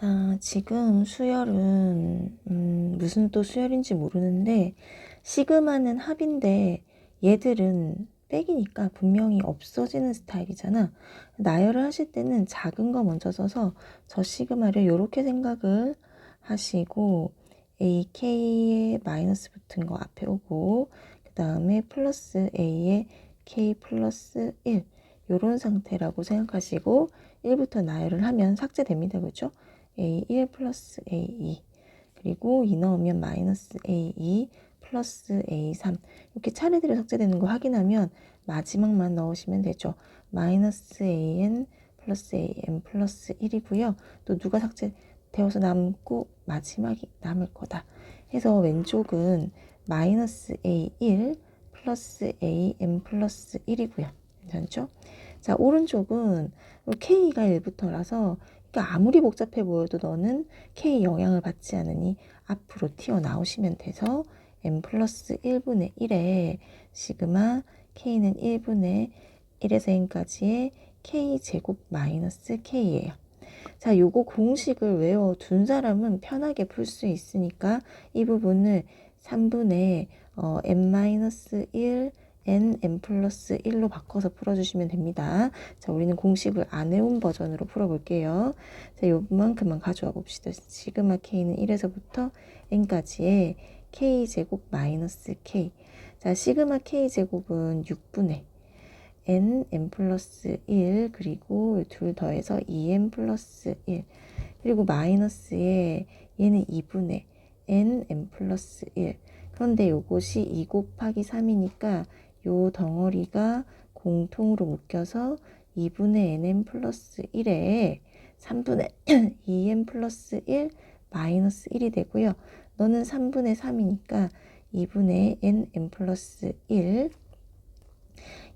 자, 지금 수열은, 음, 무슨 또 수열인지 모르는데, 시그마는 합인데, 얘들은 백이니까 분명히 없어지는 스타일이잖아. 나열을 하실 때는 작은 거 먼저 써서 저 시그마를 이렇게 생각을 하시고, AK에 마이너스 붙은 거 앞에 오고, 그 다음에 플러스 A에 K 플러스 1. 요런 상태라고 생각하시고, 1부터 나열을 하면 삭제됩니다. 그죠? A1 플러스 A2 그리고 2 넣으면 마이너스 A2 플러스 A3 이렇게 차례대로 삭제되는 거 확인하면 마지막만 넣으시면 되죠. 마이너스 AN 플러스 AM 플러스 1이고요. 또 누가 삭제되어서 남고 마지막이 남을 거다. 해서 왼쪽은 마이너스 A1 플러스 AM 플러스 1이고요. 괜찮죠? 자, 오른쪽은 K가 1부터라서 그러니까 아무리 복잡해 보여도 너는 K 영향을 받지 않으니 앞으로 튀어나오시면 돼서 m 플러스 1분의 1에 시그마 K는 1분의 1에서 n까지의 K제곱 마이너스 K예요. 자, 요거 공식을 외워둔 사람은 편하게 풀 수 있으니까 이 부분을 3분의 어, n-1 n, n 플러스 1로 바꿔서 풀어주시면 됩니다. 자, 우리는 공식을 안 해온 버전으로 풀어볼게요. 자, 요만큼만 가져와 봅시다. 시그마 k는 1에서부터 n까지의 k제곱 마이너스 k. 자, 시그마 k제곱은 6분의 n, n 플러스 1, 그리고 둘 더해서 2n 플러스 1. 그리고 마이너스에 얘는 2분의 n, n 플러스 1. 그런데 요것이 2 곱하기 3이니까 요 덩어리가 공통으로 묶여서 2분의 nm 플러스 1에 3분의 2m 플러스 1 마이너스 1이 되고요. 너는 3분의 3이니까 2분의 nm 플러스 1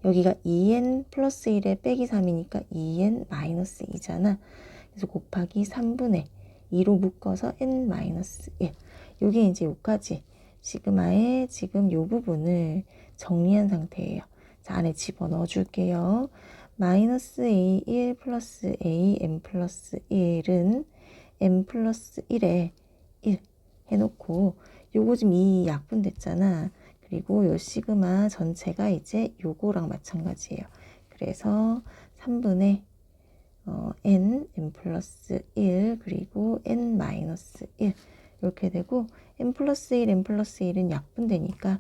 여기가 2n 플러스 1에 빼기 3이니까 2n 마이너스 2잖아. 그래서 곱하기 3분의 2로 묶어서 n 마이너스 1 요게 이제 요까지 시그마의 지금 요 부분을 정리한 상태예요. 자, 안에 집어넣어 줄게요. 마이너스 A1 플러스 A M 플러스 1은 M 플러스 1에 1 해놓고 요거 지금 이 약분 됐잖아. 그리고 요 시그마 전체가 이제 요거랑 마찬가지예요. 그래서 3분의 어, n, n 플러스 1 그리고 n 마이너스 1 이렇게 되고 n 플러스 1, n 플러스 1은 약분되니까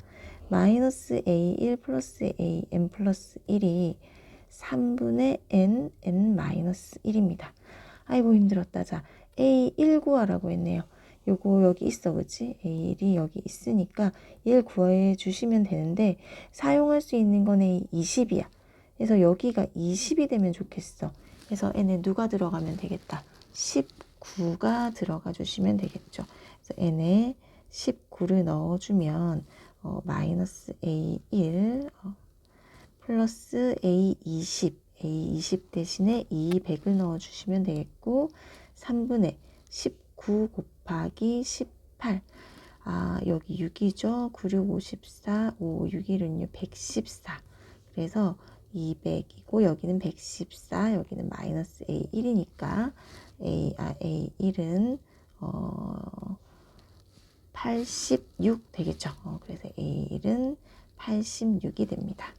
마이너스 a1 플러스 a n 플러스 1이 3분의 n, n 마이너스 1입니다. 아이고 힘들었다. 자, a1 구하라고 했네요. 요거 여기 있어 그치? a1이 여기 있으니까 1 구해 주시면 되는데 사용할 수 있는 건 a20이야. 그래서 여기가 20이 되면 좋겠어. 그래서 n에 누가 들어가면 되겠다. 19가 들어가 주시면 되겠죠. N에 19를 넣어주면 어, 마이너스 A1 어, 플러스 A20 A20 대신에 200을 넣어주시면 되겠고 3분의 19 곱하기 18 아, 여기 6이죠. 9, 6, 54, 5, 6, 1은요, 114. 그래서 200이고, 여기는 114, 여기는 마이너스 A1이니까, A, 아, A1은, 어, 86 되겠죠. 어, 그래서 A는 86이 됩니다.